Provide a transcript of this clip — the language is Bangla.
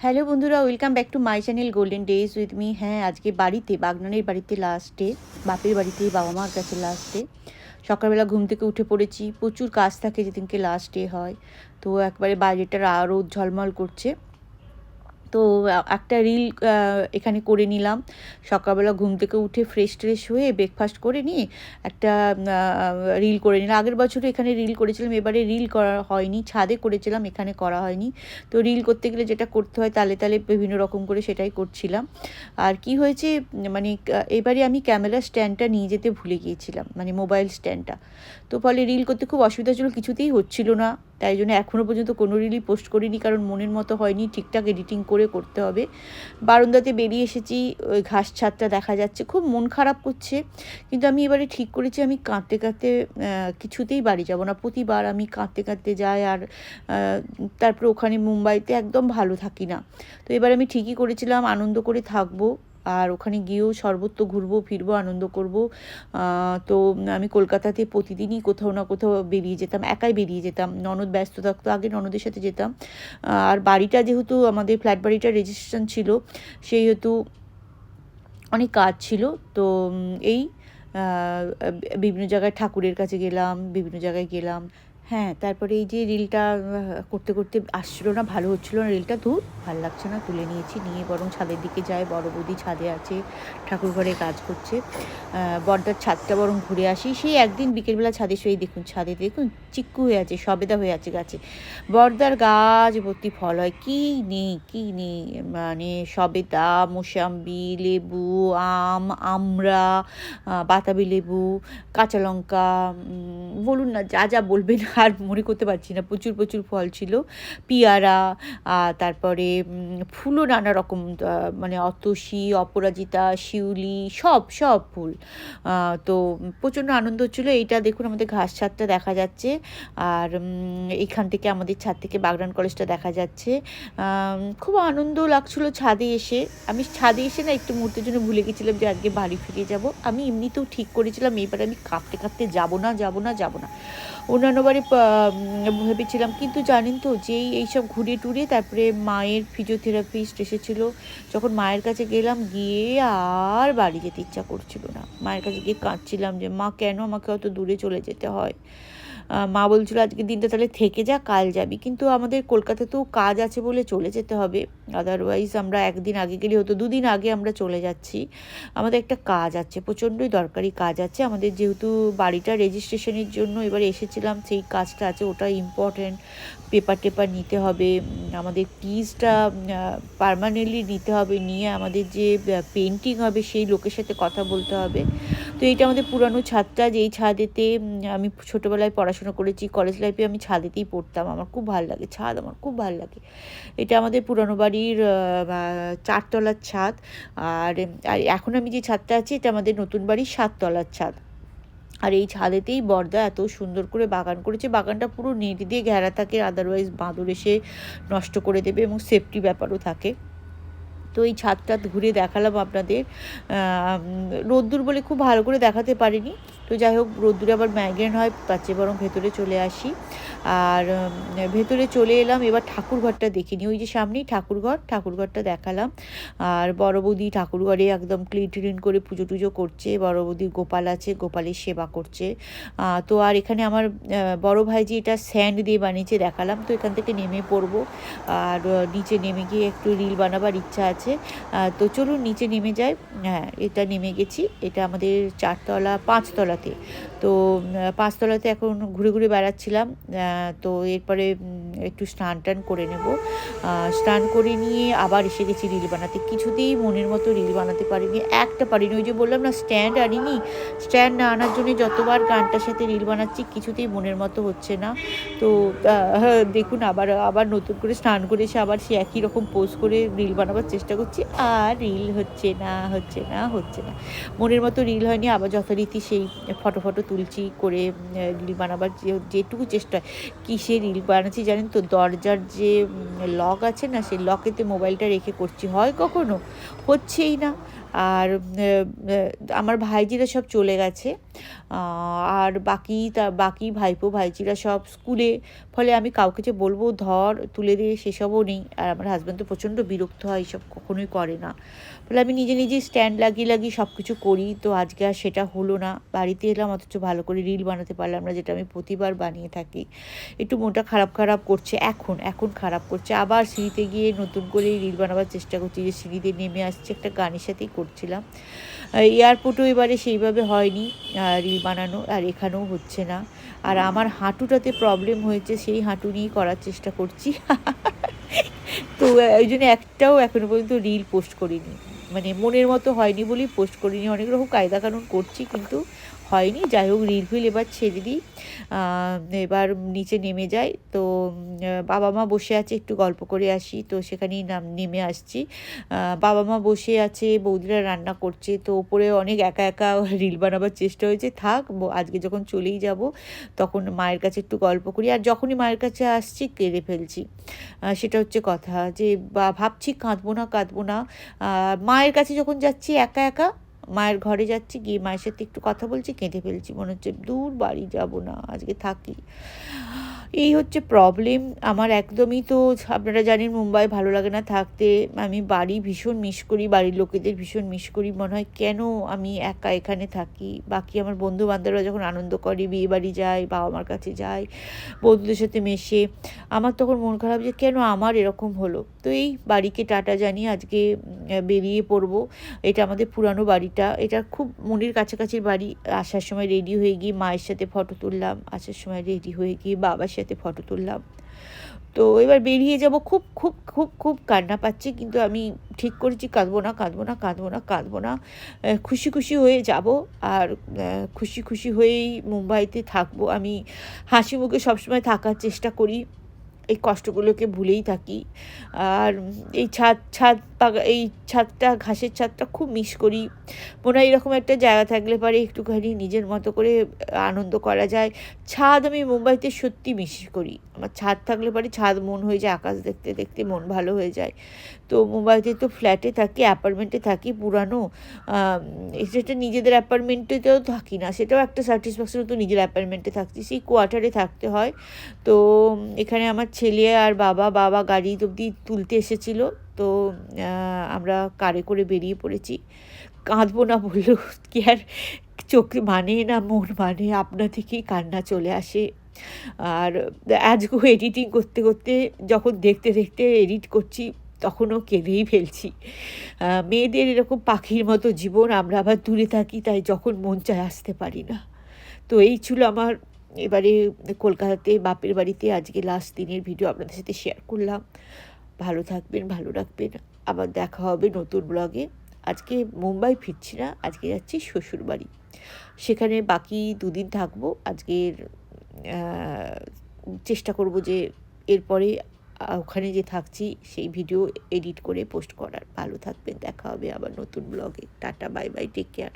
হ্যালো বন্ধুরা welcome back to my channel golden days with me হ্যাঁ আজকে বাড়িতে, বাগনানের বাড়িতে লাস্ট লাস্টে বাপের বাড়িতে বাবা মার কাছে লাস্ট ডে সকালবেলা ঘুম থেকে উঠে পড়েছি, প্রচুর কাজ থাকে যেদিনকে লাস্ট ডে হয়। তো একবারে বাইরেটা আরও ঝলমল করছে। তো একটা রিল এখানে করে নিলাম। সকালবেলা ঘুম থেকে উঠে ফ্রেশ ট্রেশ হয়ে ব্রেকফাস্ট করে নিয়ে একটা রিল করে নিলাম। আগের বছর এখানে রিল করেছিলাম, এবারে রিল করা হয়নি, ছাদে করেছিলাম, এখানে করা হয়নি। তো রিল করতে গেলে যেটা করতে হয়, তালে তালে বিভিন্ন রকম করে সেটাই করছিলাম। আর কি হয়েছে মানে এবারে আমি ক্যামেরা স্ট্যান্ডটা নিয়ে যেতে ভুলে গিয়েছিলাম মানে মোবাইল স্ট্যান্ডটা তো ফলে রিল করতে খুব অসুবিধা ছিল, কিছুতেই হচ্ছিল না। তাই জন্য এখনও পর্যন্ত কোনো রিলই পোস্ট করিনি, কারণ মনের মতো হয়নি। ঠিকঠাক এডিটিং করে করতে হবে। বারান্দাতে বেরিয়ে এসেছি, ওই ঘাস ছাদটা দেখা যাচ্ছে। খুব মন খারাপ করছে, কিন্তু আমি এবারে ঠিক করেছি, আমি কাঁদতে কাঁদতে কিছুতেই বাড়ি যাব না। প্রতিবার আমি কাঁদতে কাঁদতে যাই আর তারপরে ওখানে মুম্বাইতে একদম ভালো থাকি না। তো এবার আমি ঠিকই করেছিলাম, আনন্দ করে থাকব। আর ওখানে গিয়েও সর্বত্র ঘুরবো, ফিরবো, আনন্দ করব। তো আমি কলকাতাতে প্রতিদিনই কোথাও না কোথাও বেরিয়ে যেতাম, একাই বেরিয়ে যেতাম। ননদ ব্যস্ত থাকতো, আগে ননদের সাথে যেতাম। আর বাড়িটা যেহেতু আমাদের ফ্ল্যাট বাড়িটা রেজিস্ট্রেশন ছিল, সেহেতু অনেক কাজ ছিল। তো এই বিভিন্ন জায়গায় ঠাকুরের কাছে গেলাম, বিভিন্ন জায়গায় গেলাম। হ্যাঁ তারপরে এই যে রিলটা করতে করতে আসছিল না ভালো হচ্ছিল না রিলটা ধুর ভালো লাগছে না তুলে নিয়েছি নিয়ে বরং ছাদের দিকে যায় বড় বৌদি ছাদে আছে ঠাকুর ঘরে কাজ করছে আহ, বড়দার ছাদটা বরং ঘুরে আসি সেই একদিন বিকেলবেলা ছাদে শুয়ে দেখুন ছাদে দেখুন চিক্কু হয়ে আছে সবেদা হয়ে আছে গাছে বড়দার গাছ ভর্তি ফল হয় কি নেই কি নেই মানে সবেদা মোসাম্বি লেবু আম আহ, বাতাবি লেবু কাঁচা লঙ্কা বলুন না যা যা বলবেন আর মনে করতে পারছি না, প্রচুর প্রচুর ফল ছিল। পিয়ারা তারপরে ফুলও নানা রকম মানে অতসী, অপরাজিতা, শিউলি, সব সব ফুল। তো প্রচণ্ড আনন্দ হচ্ছিল। এইটা দেখুন আমাদের ঘাস ছাদটা দেখা যাচ্ছে। আর এইখান থেকে আমাদের ছাদ থেকে বাগনান কলেজটা দেখা যাচ্ছে। খুব আনন্দ লাগছিল ছাদে এসে। আমি ছাদে এসে না একটু মুহূর্তের জন্য ভুলে গেছিলাম যে আজকে বাড়ি ফিরে যাব। আমি এমনিতেও ঠিক করেছিলাম এইবার আমি কাঁপতে কাঁপতে যাব না যাব না যাব না। অন্যান্যবারে ভেবেছিলাম। কিন্তু জানেন তো, যেই এইসব ঘুরে টুরে তারপরে মায়ের ফিজিওথেরাপিস্ট এসেছিল। যখন মায়ের কাছে গেলাম, গিয়ে আর বাড়ি যেতে ইচ্ছা করছিল না। মায়ের কাছে গিয়ে কাঁদছিলাম যে, মা, কেন আমাকে অত দূরে চলে যেতে হয়? মা বলছিল আজকের দিনটা তাহলে থেকে যা কাল যাবি। কিন্তু আমাদের কলকাতাতেও কাজ আছে বলে চলে যেতে হবে। আদারওয়াইজ আমরা একদিন আগে গেলে হতো, দুদিন আগে আমরা চলে যাচ্ছি। আমাদের একটা কাজ আছে, প্রচণ্ডই দরকারি কাজ আছে। আমাদের যেহেতু বাড়িটা রেজিস্ট্রেশনের জন্য এবার এসেছিলাম, সেই কাজটা আছে, ওটা ইম্পর্ট্যান্ট পেপার টেপার নিতে হবে। আমাদের পিসটা পারমানেন্টলি নিতে হবে, নিয়ে আমাদের যে পেন্টিং হবে, সেই লোকের সাথে কথা বলতে হবে। তো এইটা আমাদের পুরানো ছাদটা, যেই ছাদেতে আমি ছোটোবেলায় পড়াশোনা করেছি কলেজ লাইফে আমি ছাদেতেই পড়তাম। আমার খুব ভালো লাগে, ছাদ আমার খুব ভালো লাগে। এটা আমাদের পুরানো বাড়ির চারতলার ছাদ। আর আর এখন আমি যে ছাদটা আছি, এটা আমাদের নতুন বাড়ির সাততলার ছাদ। আর এই ছাদেতেই বর্দা এত সুন্দর করে বাগান করেছে। বাগানটা পুরো নেট দিয়ে ঘেরা থাকে আদারওয়াইজ বাঁদর এসে নষ্ট করে দেবে এবং সেফটি ব্যাপারও থাকে। তো এই ছাদটা ঘুরে দেখালাম আপনাদের। রোদ্দুর বলে খুব ভালো করে দেখাতে পারিনি। তো যাই হোক রোদ্দুরে আবার ম্যাগ্রেন হয় পাচ্ছে বরং ভেতরে চলে আসি। আর ভেতরে চলে এলাম, এবার ঠাকুরঘরটা দেখিনি। ওই যে সামনেই ঠাকুরঘর, ঠাকুরঘরটা দেখালাম। আর বড় বৌদি ঠাকুরঘরে একদম ক্লিন ট্লিন করে পুজো টুজো করছে, বড় বৌদির গোপাল আছে, গোপালের সেবা করছে। তো আর এখানে আমার বড় ভাই যে এটা স্যান্ড দিয়ে বানিয়েছে, দেখালাম। তো এখান থেকে নেমে পড়ব। আর নিচে নেমে গিয়ে একটু রিল বানাবার ইচ্ছা আছে। তো চলুন, নিচে নেমে যাই। হ্যাঁ এটা নেমে গেছি। এটা আমাদের চারতলা পাঁচতলাতে তো পাঁচতলাতে এখন ঘুরে ঘুরে বেড়াচ্ছিলাম। তো এরপরে একটু স্নান টান করে নেব। স্নান করে নিয়ে আবার এসে গেছি রিল বানাতে। কিছুতেই মনের মতো রিল বানাতে পারিনি, একটা পারিনি। ওই যে বললাম না, স্ট্যান্ড আনিনি। স্ট্যান্ড না আনার জন্য যতবার গানটার সাথে রিল বানাচ্ছি, কিছুতেই মনের মতো হচ্ছে না। তো দেখুন আবার আবার নতুন করে স্নান করে এসে আবার সে একই রকম পোজ করে রিল বানাবার চেষ্টা করছি। আর রিল হচ্ছে না হচ্ছে না হচ্ছে না। মনের মতো রিল হয়নি, আবার যথারীতি সেই ফটো ফটো তুলছি করে রিল বানাবার যেটুকু চেষ্টা কিসে রিল বানাচ্ছি জানেন তো দরজার যে লক আছে না, সেই লকেতে মোবাইলটা রেখে করছি। হয় কখনো? হচ্ছেই না। আর আমার ভাইজিরা সব চলে গেছে। আর বাকি তা, বাকি ভাইপো, ভাইজিরা সব স্কুলে, ফলে আমি কাউকে যে বলব, ধর, তুলে দিয়ে সেসবও নেই। আর আমার হাজব্যান্ড তো প্রচণ্ড বিরক্ত হয়, এসব কখনোই করে না। ফলে আমি নিজে নিজেই স্ট্যান্ড লাগিয়ে লাগিয়ে সব কিছু করি, তো আজকে আর সেটা হলো না। বাড়িতে এলাম, অথচ ভালো করে রিল বানাতে পারলাম না, যেটা আমি প্রতিবার বানিয়ে থাকি। একটু মনটা খারাপ খারাপ করছে, এখন এখন খারাপ করছে। আবার সিঁড়িতে গিয়ে নতুন করে রিল বানাবার চেষ্টা করছি, যে সিঁড়িতে নেমে আসছে, একটা গানের সাথেই করছিলাম। এয়ারপোর্টও এবারে সেইভাবে হয়নি। রিল বানানো আর এখানেও হচ্ছে না। আর আমার হাঁটুটাতে প্রবলেম হয়েছে, সেই হাঁটু নিয়েই করার চেষ্টা করছি। তো ওই জন্য একটাও এখনও পর্যন্ত রিল পোস্ট করিনি। মানে মনের মতো হয়নি বলেই পোস্ট করিনি। অনেক রকম কায়দা কানুন করছি, কিন্তু হয়নি। যাই হোক রিল ফিল এবার ছেড়ে দিই। এবার নিচে নেমে যাই। তো বাবা মা বসে আছে, একটু গল্প করে আসি। তো সেখানেই নাম, নেমে আসছি। বাবা মা বসে আছে, বৌদিরা রান্না করছে। তো ওপরে অনেক একা একা রিল বানাবার চেষ্টা হয়েছে। থাক আজকে যখন চলেই যাব, তখন মায়ের কাছে একটু গল্প করি। আর যখনই মায়ের কাছে আসছি, কেঁদে ফেলছি। সেটা হচ্ছে কথা যে ভাবছি কাঁদবো না কাঁদবো না। মায়ের কাছে যখন যাচ্ছি, একা একা মায়ের ঘরে যাচ্ছি, গিয়ে মায়ের সাথে একটু কথা বলছি, কেঁদে ফেলছি। মনে হচ্ছে দূর বাড়ি যাব না, আজকে থাকি। এই হচ্ছে প্রবলেম আমার একদমই তো, আপনারা জানেন মুম্বাই ভালো লাগে না থাকতে। আমি বাড়ি ভীষণ মিস করি, বাড়ির লোকেদের ভীষণ মিস করি। মনে হয় কেন আমি একা এখানে থাকি? বাকি আমার বন্ধু বান্ধবরা যখন আনন্দ করে, বিয়ে বাড়ি যায় বাবা মার কাছে যায়, বন্ধুদের সাথে মেশে, আমার তখন মন খারাপ যে কেন আমার এরকম হলো? তো এই বাড়িকে টাটা জানিয়ে আজকে বেরিয়ে পড়ব। এটা আমাদের পুরানো বাড়িটা। এটা খুব মনের কাছাকাছির বাড়ি। আসার সময় রেডি হয়ে গিয়ে মায়ের সাথে ফটো তুললাম। আসার সময় রেডি হয়ে গিয়ে বাবার সাথে ফটো তুললাম। তো এবার বেরিয়ে যাব খুব খুব খুব খুব কান্না পাচ্ছে। কিন্তু আমি ঠিক করেছি, কাঁদবো না কাঁদবো না কাঁদবো না কাঁদবো না। খুশি খুশি হয়ে যাব। আর খুশি খুশি হয়েই মুম্বাইতে থাকব। আমি হাসি মুখে সবসময় থাকার চেষ্টা করি। এই কষ্টগুলোকে ভুলেই থাকি। আর এই ছাদ ছাদ বাগা এই ছাদটা, ঘাসের ছাদটা খুব মিস করি। মনে হয় এরকম একটা জায়গা থাকলে পারে একটুখানি নিজের মতো করে আনন্দ করা যায়। ছাদ আমি মুম্বাইতে সত্যি মিস করি। ছাদ থাকলে পারে ছাদ মন হয়ে যায়, আকাশ দেখতে দেখতে মন ভালো হয়ে যায়। তো মুম্বাইতে তো ফ্ল্যাটে থাকি অ্যাপার্টমেন্টে থাকি, পুরানো সেটা নিজেদের অ্যাপার্টমেন্টেতেও থাকি না। সেটাও একটা স্যাটিসফ্যাকশন তো নিজের অ্যাপার্টমেন্টে থাকছি। সেই কোয়ার্টারে থাকতে হয়। তো এখানে আমার ছেলে আর বাবা বাবা গাড়ি অবধি তুলতে এসেছিল। তো আমরা কারে করে বেরিয়ে পড়েছি। কাঁদবো না বললেও কি আর চোখে মানে না, মন মানে আপনা থেকেই কান্না চলে আসে। আর আজকেও এডিটিং করতে করতে যখন দেখতে দেখতে এডিট করছি, তখনও কেঁদেই ফেলছি। মেয়েদের এরকম পাখির মতো জীবন আমরা আবার দূরে থাকি, তাই যখন মন চায় আসতে পারি না। তো এই ছিল আমার এবারে কলকাতাতে বাপের বাড়িতে আজকে লাস্ট দিনের ভিডিও আপনাদের সাথে শেয়ার করলাম। ভালো থাকবেন, ভালো রাখবেন। আবার দেখা হবে নতুন ব্লগে আজকে মুম্বাই ফিরছি না, আজকে যাচ্ছি শ্বশুর বাড়ি সেখানে বাকি দুদিন থাকব। আজকের চেষ্টা করব যে এরপরে ওখানে যে থাকছি, সেই ভিডিও এডিট করে পোস্ট করার। ভালো থাকবেন, দেখা হবে আবার নতুন ব্লগে tata bye bye take care